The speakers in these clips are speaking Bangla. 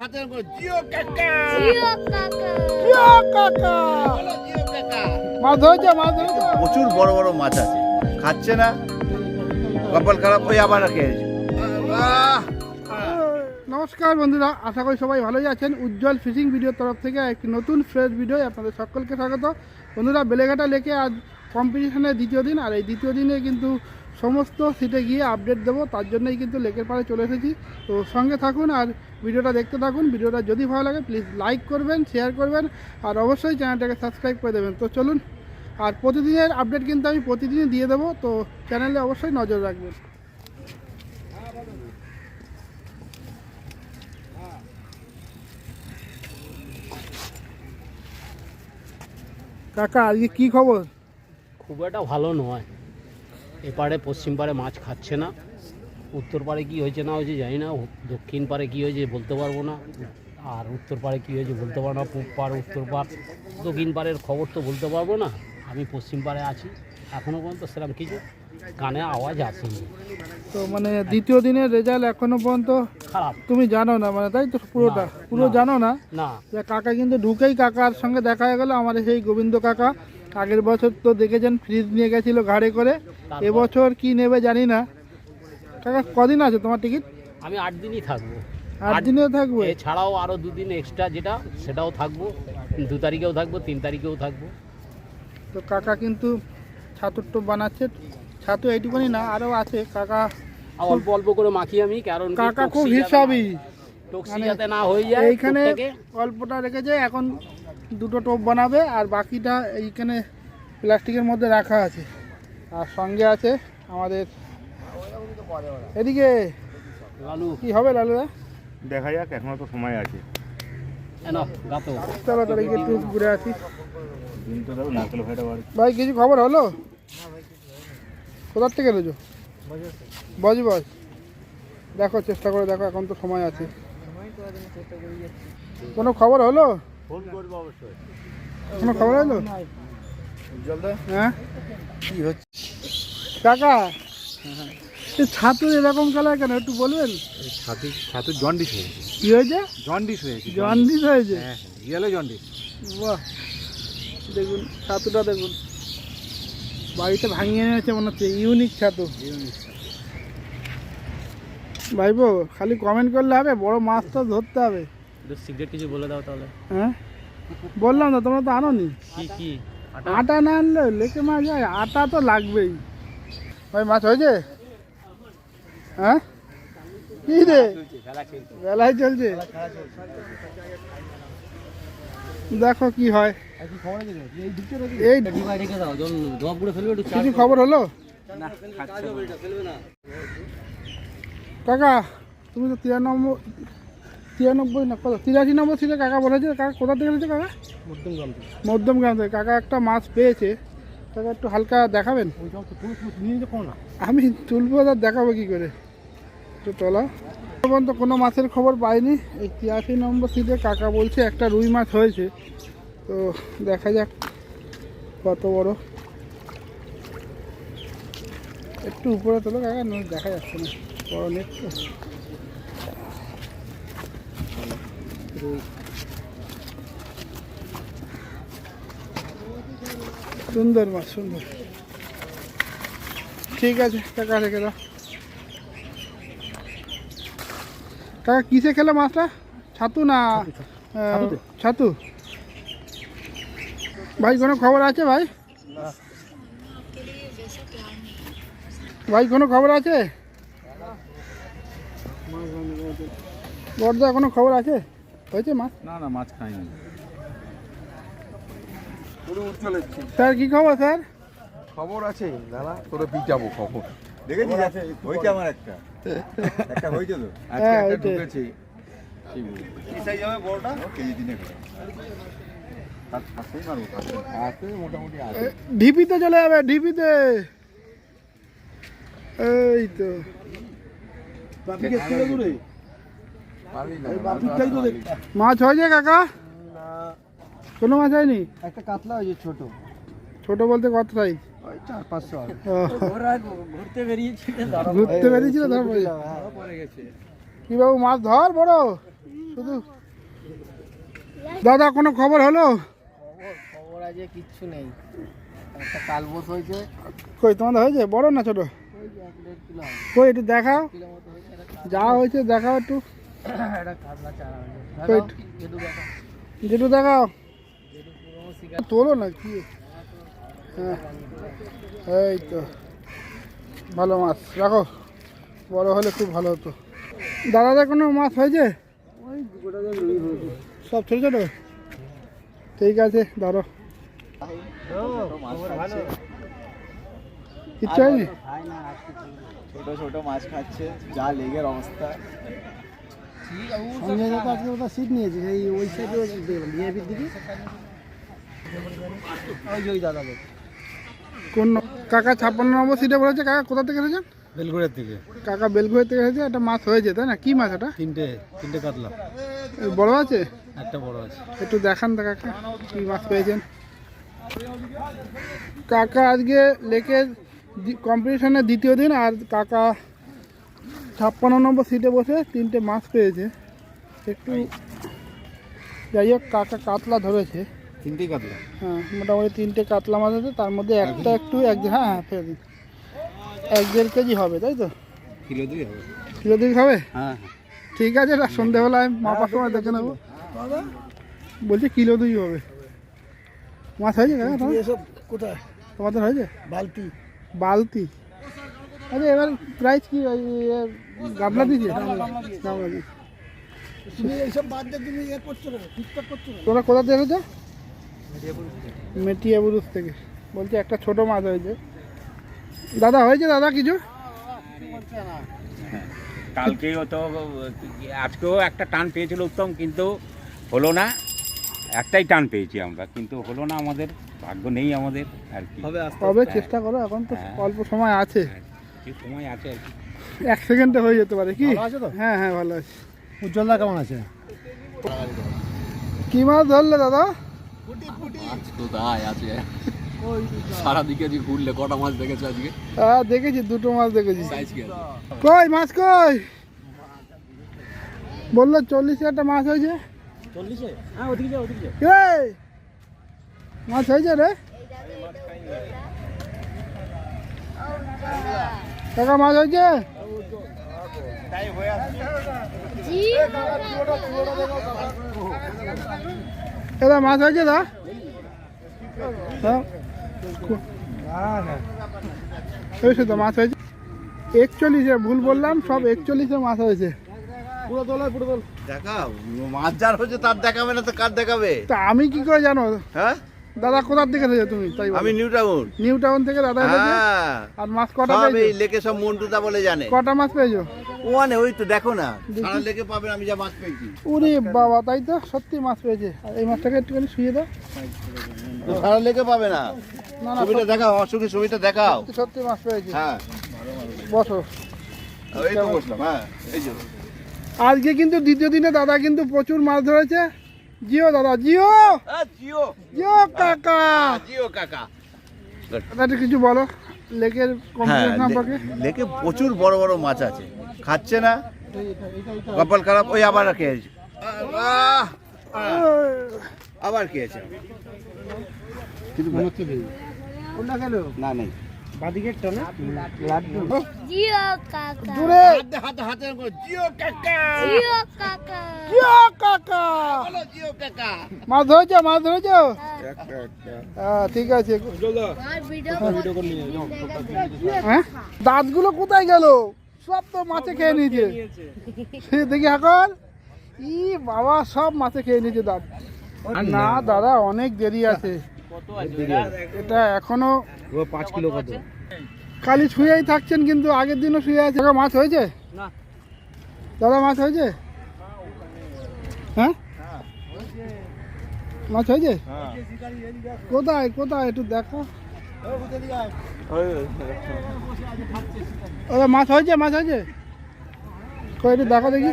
হাতের উপর জিও কাকা! জিও কাকা। জিও কাকা! বলো জিও কাকা! মাছ ধরেছে মাছ ধরেছে। প্রচুর বড় বড় মাছ আছে। খাচ্ছে না কপাল খারাপ হয়ে আবার খেয়েছে নমস্কার বন্ধুরা আশা করি সবাই ভালোই আছেন। উজ্জ্বল ফিশিং ভিডিওর তরফ থেকে একটি নতুন ফ্রেশ ভিডিও আপনাদের সকলকে স্বাগত। বন্ধুরা বেলেঘাটা লেকে আজ কম্পিটিশনের দ্বিতীয় দিন আর এই দ্বিতীয় দিনে কিন্তু সমস্ত সিটে গিয়ে আপডেট দেবো। তার জন্যই কিন্তু লেকের পাড়ে চলে এসেছি। তো সঙ্গে থাকুন আর ভিডিওটা দেখতে থাকুন, ভিডিওটা যদি ভালো লাগে প্লিজ লাইক করবেন শেয়ার করবেন, আর অবশ্যই চ্যানেলটাকে সাবস্ক্রাইব করে দেবেন। তো চলুন, আর প্রতিদিনের আপডেট কিন্তু আমি প্রতিদিনই দিয়ে দেবো, তো চ্যানেলে অবশ্যই নজর রাখবেন। কাকা, আজকে কী খবর? খুব একটা ভালো নয়। এপারে পশ্চিম পারে মাছ খাচ্ছে না। উত্তর পারে কী হয়েছে না হয়েছে জানি না দক্ষিণ পারে কী হয়েছে বলতে পারব না। আর উত্তর পারে কী হয়েছে বলতে পারব না পূব পার উত্তর পার দক্ষিণ পারের খবর তো বলতে পারব না। আমি পশ্চিম পারে আছি এখনও পর্যন্ত সেরকম কিছু কানে আওয়াজ আসেনি। তো মানে দ্বিতীয় দিনের রেজাল্ট এখনও পর্যন্ত খারাপ। তুমি জানো না মানে তাই তো পুরোটা? পুরো জানো না? না। কাকা কিন্তু ঢুকেই কাকার সঙ্গে দেখা হয়ে গেল আমাদের সেই গোবিন্দ কাকা। আগের বছর তো দেখেছেন ফ্রিজ নিয়ে গেছিল ঘাড়ে করে। এবছর কি নেবে জানি না। কাকা কদিন আছে তোমার টিকিট আমি আট দিনই থাকব। আট দিনেও থাকবে? এছাড়াও আরও দুদিন এক্সট্রা যেটা সেটাও থাকব। দু তারিখেও থাকব তিন তারিখেও থাকব। তো কাকা কিন্তু ছাতুর টোপ বানাচ্ছে। ছাতু এইটুকুনি না আরও আছে। কাকা অল্প অল্প করে মাখি আমি কারণ কাকা খুব টক্সি মানে যাতে না হয়ে যায় এইখানে অল্পটা রেখেছে এখন দুটো টোপ বানাবে আর বাকিটা এইখানে প্লাস্টিকের মধ্যে রাখা আছে। আর সঙ্গে আছে আমাদের এদিকে লালু। কি হবে লালুদা দেখা যাক এখনও তো সময় আছে। এ নাও, গাতো চলো তাহলে গিয়ে একটু ঘুরে আসি। ভাই কিছু খবর হলো? কোথার থেকে এলো বজ বজ দেখো চেষ্টা করে দেখো এখন তো সময় আছে। কোনো খবর হলো? ফোন কোনো খবর হলো? হ্যাঁ? কি হচ্ছে? কাকা? এই ছাতু এরকম কালার কেন? একটু বলবেন? ছাতু ছাতু জন্ডিস হয়েছে। কি হয়েছে? জন্ডিস হয়েছে জন্ডিস। হয়েছে? হ্যাঁ ইয়েলো জন্ডিস। বাহ। দেখুন ছাতুটা দেখুন। বাড়িতে ভাঙিয়ে এনেছে মনে হচ্ছে ইউনিক ছাতু। ইউনিক ভাইবো খালি কমেন্ট করলে হবে বড় মাছ তো ধরতে হবে। সিগারেট কিছু বলে দাও তাহলে। হ্যাঁ? বললাম না তোমরা তো আনো নি কি কি? আটা না আনলে লেকে মাছ হয় আটা তো লাগবেই। ভাই মাছ হয়েছে? হ্যাঁ? কি রে? বেলায় চলছে? দেখো কি হয়। এই কিছু খবর হলো? কাকা তুমি তো তিরানব্বই তিরানব্বই না কত? তিরাশি নম্বর সিটে কাকা বলেছে। কাকা কোথা থেকে এসেছে কাকা? মধ্যম গ্রাম থেকে। কাকা একটা মাছ পেয়েছে। কাকা একটু হালকা দেখাবেন? আমি তুলবো আর দেখাবো কি করে? একটু তোলা। পর্যন্ত কোনো মাছের খবর পাইনি। এই তিরাশি নম্বর সিটে কাকা বলছে একটা রুই মাছ হয়েছে। তো দেখা যাক কত বড়। একটু উপরে তোলো কাকা নয় দেখা যাচ্ছে না। বড় নেট সুন্দর মাছ, সুন্দর। ঠিক আছে কাকা রেখে দাও। কাকা কিসে খেলে মাছটা? ছাতু না ছাতু? ভাই কোনো খবর আছে ভাই? ভাই কোনো খবর আছে? বর্দা কোনো খবর আছে? হয়েছে মাছ? না না মাছ খাইনি। স্যার কি খবর স্যার? খবর আছে দাদা তোরে পিটাবো খবর। দেখেছিস? হয়েছে আমার একটা। একটা হয়েছে তো আজকে হ্যাঁ, একটা ওইটাই। কি সাইজ হবে বড়টা? কেজি দিনে তার পাশেই মারবো আছে মোটামুটি আছে। এ, ঢিপিতে চলে যাবে ঢিপিতে। এই তো। মাছ হয়েছে কাকা? কোনো মাছ হয়নি? একটা কাতলা হয়েছে ছোট। ছোট বলতে কত সাইজ চার পাঁচশো ঘুরতে বেরিয়েছি ঘুরতে বেরিয়েছিল তারপরে পড়ে গেছে। কি বাবু মাছ ধর বড়। শুধু। দাদা কোনো খবর হলো? খবর আজকে কিচ্ছু নেই। একটা কালবোস হয়েছে। কই তোমাদের হয়েছে? বড় না ছোট? কই একটু দেখাও। যা হয়েছে দেখাও একটু। দেখাও, যেটু তোলো না কি? এই তো। ভালো মাছ। রাখো। বড় হলে খুব ভালো হতো। দাদাদের কোনো মাছ হয়েছে? সব ছোটো ছোটো ঠিক আছে ধরো। হয়নি? ছোট ছোট মাছ খাচ্ছে যা লেগের অবস্থা। সঞ্জয় দা আজকে ওটা সিট নিয়েছে এই ওই সাইডে দিকে। দাদাদের। কোন কাকা ছাপ্পান্ন নম্বর সিটে বলেছে কাকা কোথা থেকে এসেছেন বেলগুড়ের থেকে। কাকা বেলঘুয়ের থেকে এসেছে একটা মাছ হয়েছে তাই না? কি মাছ এটা? তিনটে তিনটে কাতলা। বড় আছে? একটা বড় আছে। একটু দেখান তো কাকা কি মাছ পেয়েছেন। কাকা আজকে লেকের কম্পিটিশনের দ্বিতীয় দিন আর কাকা ছাপ্পান্ন নম্বর সিটে বসে তিনটে মাছ পেয়েছে। একটু যাই হোক কাকা কাতলা ধরেছে। তিনটে কাতলা? হ্যাঁ মোটামুটি তিনটে কাতলা মাছ আছে তার মধ্যে একটা একটু এক হ্যাঁ হ্যাঁ ফেলে দিন। এক দেড় কেজি হবে তাই তো? কিলো দুই হবে। কিলো দিন হবে? হ্যাঁ ঠিক আছে সন্ধ্যেবেলায় মাপার সময় দেখে নেব। বলছে কিলো দুই হবে। মাছ হয়েছে এসব কোথায়? তোমাদের হয়েছে? বালতি। বালতি। আরে এবার প্রাইস কি? গামলা দিয়েছে? গামলা দিয়েছে। তুমি এইসব বাদ দিয়ে তুমি করছ ঠিকঠাক করছ না তোমরা কোথা থেকে এসেছ মেটিয়া বুরুজ থেকে। বলছি একটা ছোট মাছ হয়েছে। দাদা হয়েছে দাদা কিছু? কালকেও তো আজকেও একটা টান পেয়েছিল উত্তম কিন্তু হলো না। একটাই টান পেয়েছি আমরা কিন্তু হলো না আমাদের ভাগ্য নেই আমাদের আর কি। হবে চেষ্টা করো এখন তো হ্যাঁ। অল্প সময় আছে। যে সময় আছে আর কি। এক সেকেন্ডে হয়ে যেতে পারে কি? হ্যাঁ হ্যাঁ ভালো আছে। উজ্জ্বলদা কেমন আছে? কি মাছ ধরলে দাদা? আছে সারাদিকে যে ঘুরলে কটা মাছ দেখেছ আজকে? হ্যাঁ দেখেছি দুটো মাছ দেখেছি। কই মাছ কই? বলল চল্লিশে একটা মাছ হয়েছে। হ্যাঁ মাছ হয়েছে রে। কাকা মাছ হয়েছে? দাদা মাছ হয়েছে দা হয়েছে তো মাছ হয়েছে। একচল্লিশে ভুল বললাম সব একচল্লিশে মাছ হয়েছে। পুরো তোল পুরো তোল দেখাও মাছ যার হচ্ছে তার দেখাবে না তো কার দেখাবে? তা আমি কি করে জানো? হ্যাঁ? দাদা কোথার থেকে তুমি? তাই আমি নিউ টাউন নিউ টাউন থেকে দাদা হ্যাঁ। আর মাছ কটা এই পেয়েছ? লেকে সব মন্টুদা বলে জানে। কটা মাছ পেয়েছ? ওখানে ওই তো দেখো না। সারা লেকে পাবেন আমি যা মাছ পেয়েছি। উরে বাবা তাই তো? সত্যি মাছ পেয়েছে। আর এই মাছটাকে একটুখানি শুয়ে দাও। সারা লেকে পাবে না। না না ছবিটা দেখাও অসুখী ছবিটা দেখাও। সত্যি সত্যি মাছ পেয়েছে। হ্যাঁ। বসো। এই তো বসলাম হ্যাঁ এই যে। আজকে কিন্তু দ্বিতীয় দিনে দাদা কিন্তু প্রচুর মাছ ধরেছে। জিও দাদা জিও! জিও। জিও কাকা! হ্যাঁ, জিও কাকা। দাদা কিছু বলো। লেকের হ্যাঁ কম্পিটিশন সম্পর্কে। লেকে প্রচুর বড় বড় মাছ আছে। খাচ্ছে না? কপাল খারাপ ওই আবার খেয়েছে। আবার খেয়েছে। কিন্তু কোনটা গেল না নেই মাছ ধরেছো মাছ ধরেছো? ঠিক আছে। হ্যাঁ? দাঁতগুলো কোথায় গেল? সব তো মাছে খেয়ে নিয়েছে। সে দেখি এখন ই বাবা সব মাছে খেয়ে নিয়েছে দাঁত না দাদা অনেক দেরি আছে। এটা এখনও পাঁচ কিলো কত? খালি শুয়েই থাকছেন কিন্তু আগের দিনও শুয়ে আছে। মাছ হয়েছে? দাদা মাছ হয়েছে? হ্যাঁ? মাছ হয়েছে? কোথায় কোথায়? একটু দেখো। ওরা মাছ হয়েছে মাছ হয়েছে? কই একটু দেখো দেখি।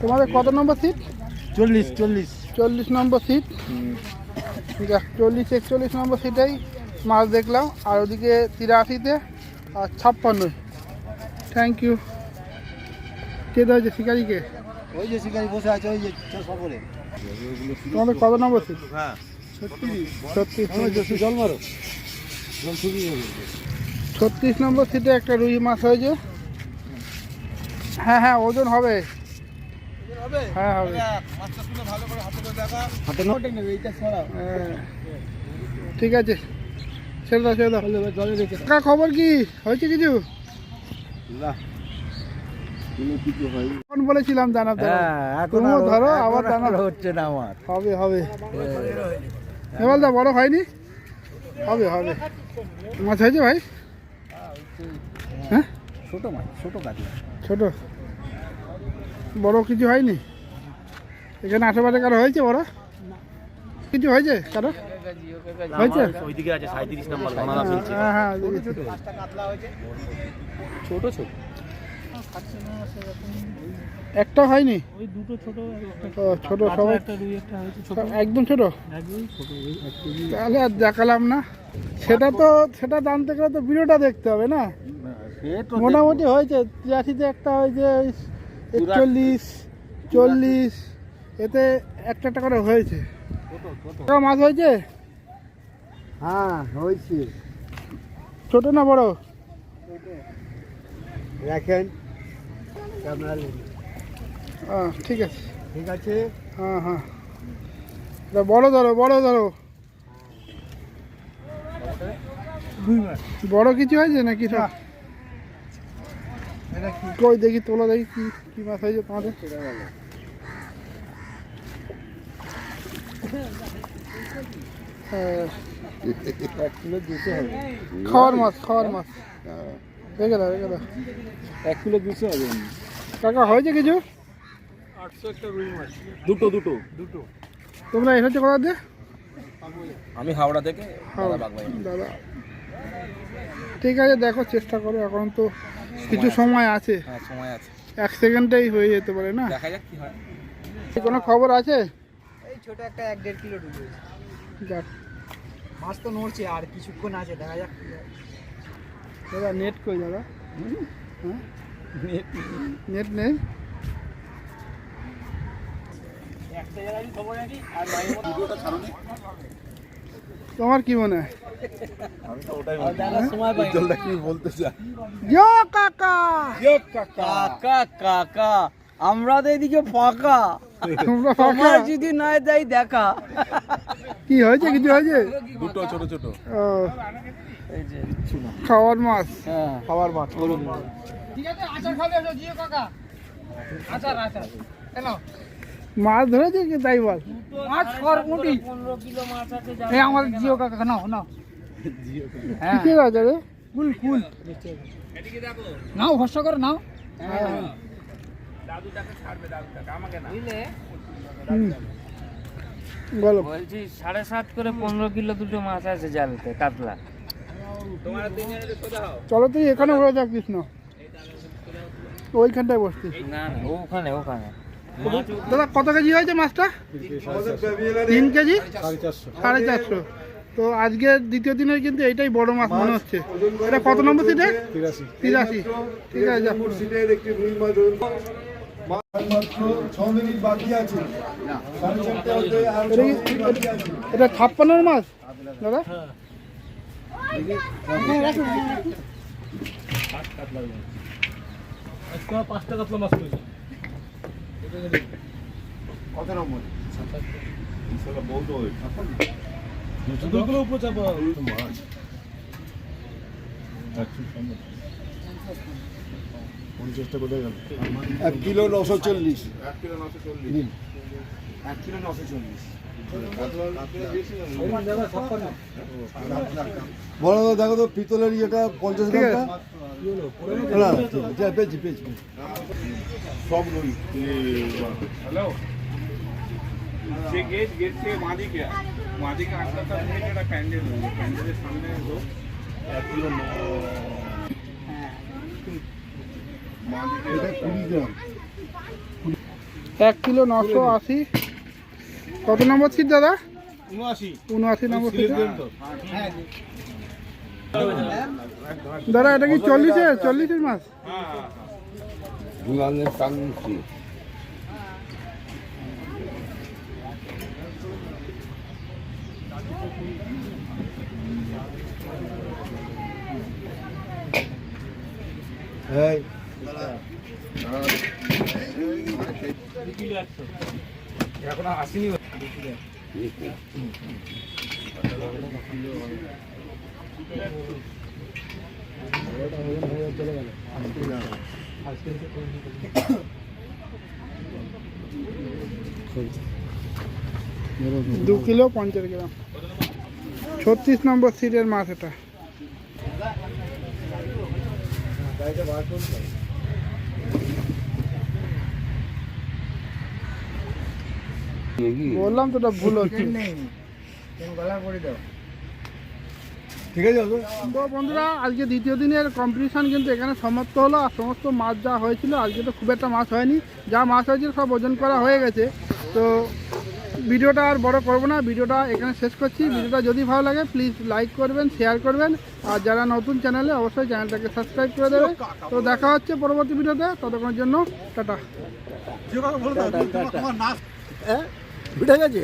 তোমাদের কত নম্বর সিট চল্লিশ চল্লিশ। চল্লিশ নম্বর সিট চল্লিশ একচল্লিশ নম্বর সিটেই মাছ দেখলাম। আর ওদিকে তিরাশিতে আর ছাপ্পান্ন। থ্যাংক ইউ কে দেওয়া শিকারিকে? ওই যে শিকারি বসে আছে ওই যে সকলে তোমাদের কত নম্বর সিট হ্যাঁ। ছত্রিশ। জল মারো। ছত্রিশ নম্বর সিটে একটা রুই মাছ হয়েছে হ্যাঁ হ্যাঁ ওজন হবে। হ্যাঁ হবে। হ্যাঁ। ঠিক আছে। ছেড়ে দাও ছেড়ে দাও। খবর কি? হয়েছে কিছু? বলেছিলাম দানা ধরো তুমিও ধরো আবার দানা হচ্ছে না আমার। হবে হবে। দা বড় হয়নি? হবে হবে। মাছ হয়েছে ভাই? হ্যাঁ? ছোট মাছ ছোট কাজ ছোট। বড় কিছু হয়নি? এখানে আশেপাশে কারও হয়েছে বড়? কিছু হয়েছে কারও? হয়েছে? ওইদিকে আছে সাঁত্রিশ নম্বর হ্যাঁ হ্যাঁ ছোট ছোট। একটা হয়নি? ও, ছোট সবাই একদম ছোট? তাহলে আর দেখালাম না। সেটা তো সেটা জানতে গেলে তো ভিডিওটা দেখতে হবে না? মোটামুটি হয়েছে তিরাশিতে একটা হয়েছে ওই একচল্লিশ চল্লিশ এতে একটা একটা করে হয়েছে। মাছ হয়েছে? হ্যাঁ হয়েছে। ছোট না বড়? দেখেন হ্যাঁ ঠিক আছে। ঠিক আছে? হ্যাঁ হ্যাঁ। বড় ধরো বড় ধরো। বড় কিছু হয়েছে নাকি সব? কই দেখি তোলা দেখি কি কি মাছ হয়েছে তোমাদের। হ্যাঁ। খাওয়ার মাছ খাওয়ার মাছ। রেখে দাও রেখে দাও। এক কিলো দুশো হবে। কাকা হয়েছে কিছু? দুটো দুটো। দুটো। তোমরা এসেছ কোথা দিয়ে? আমি হাওড়া থেকে হ্যাঁ, দাদা ঠিক আছে দেখো চেষ্টা করো এখন তো কিছু সময় আছে। হ্যাঁ সময় আছে। এক সেকেন্ডেই হয়ে যেতে পারে না? দেখা যাক কি হয়। কোনো খবর আছে? এই ছোট একটা এক দেড় কিলো ডুবে যাক। মাছ তো নড়ছে আর কিছুক্ষণ আছে দেখা যাক কি হয়। দাদা নেট কই দাদা? হ্যাঁ? নেট নেই। তোমার কি মনে হয়? বলতে চাই কাকা! কাকা। কাকা আমরা তো এদিকে ফাঁকা। তোমরা ফাঁকা। যদি নয় তাই দেখা। কি হয়েছে? কিছু হয়েছে? দুটো ছোট ছোট। খাওয়ার মাছ। হ্যাঁ। খাওয়ার মাছ। বলুন মাছ ধরেছে কি তাই বল? মাছ খড়মুটি এই আমার জিও কাকা নাও নাও। কিসের আছে? রে কুল। কুল নাও ভরসা করে নাও। বলো। বলছি সাড়ে সাত করে পনেরো কিলো দুটো মাছ আছে জালতে কাতলা। চলো তুই এখানে হয়ে যাক কৃষ্ণ। ওইখানটায় না না ওখানে ওখানে। দাদা কত কেজি হয়েছে মাছটা? তিন কেজি? সাড়ে চারশো। তো আজকের দ্বিতীয় দিনের কিন্তু এইটাই বড় মাছ মনে হচ্ছে। এটা কত নম্বর সিটে? তিরাশি। ঠিক আছে যাক। সিটের একটি রুই মাছ ধরুন এটা কি এটা মাছ দাদা কত নম্বর? এক কিলো নশো চল্লিশ। এক কিলো নশো চল্লিশ। এক কিলো নশো চল্লিশ। বড় দেখো তো পিতলের ইয়েটা পঞ্চাশ ঠিক গ্রামটা? না পেয়েছি পেয়েছি। সব রুই হ্যালো? যে গেট গেট থেকে মাদিকে মাদিকে আসাটা থেকে একটা প্যান্ডেল রয়েছে প্যান্ডেলের সামনে লোক এক এটা কুড়ি গ্রাম। এক কিলো নশো আশি। কত নম্বর সিট দাদা? উনআশি। নম্বর সিট দাদা এটা কি চল্লিশের চল্লিশের মাছ? দু কিলো পঞ্চাশ গ্রাম। ছত্রিশ নম্বর সিটের মাছ এটা। বললাম তো ভুল হচ্ছে। তো বন্ধুরা আজকে দ্বিতীয় দিনের কম্পিটিশন কিন্তু এখানে সমাপ্ত হলো আর সমস্ত মাছ যা হয়েছিল আজকে তো খুব একটা মাছ হয়নি। যা মাছ হয়েছিল সব ওজন করা হয়ে গেছে। তো ভিডিওটা আর বড় করব না ভিডিওটা এখানে শেষ করছি। ভিডিওটা যদি ভালো লাগে প্লিজ লাইক করবেন শেয়ার করবেন। আর যারা নতুন চ্যানেলে অবশ্যই চ্যানেলটাকে সাবস্ক্রাইব করে দেবে। তো দেখা হচ্ছে পরবর্তী ভিডিওতে ততক্ষণের জন্য টাটা। উঠে গেছে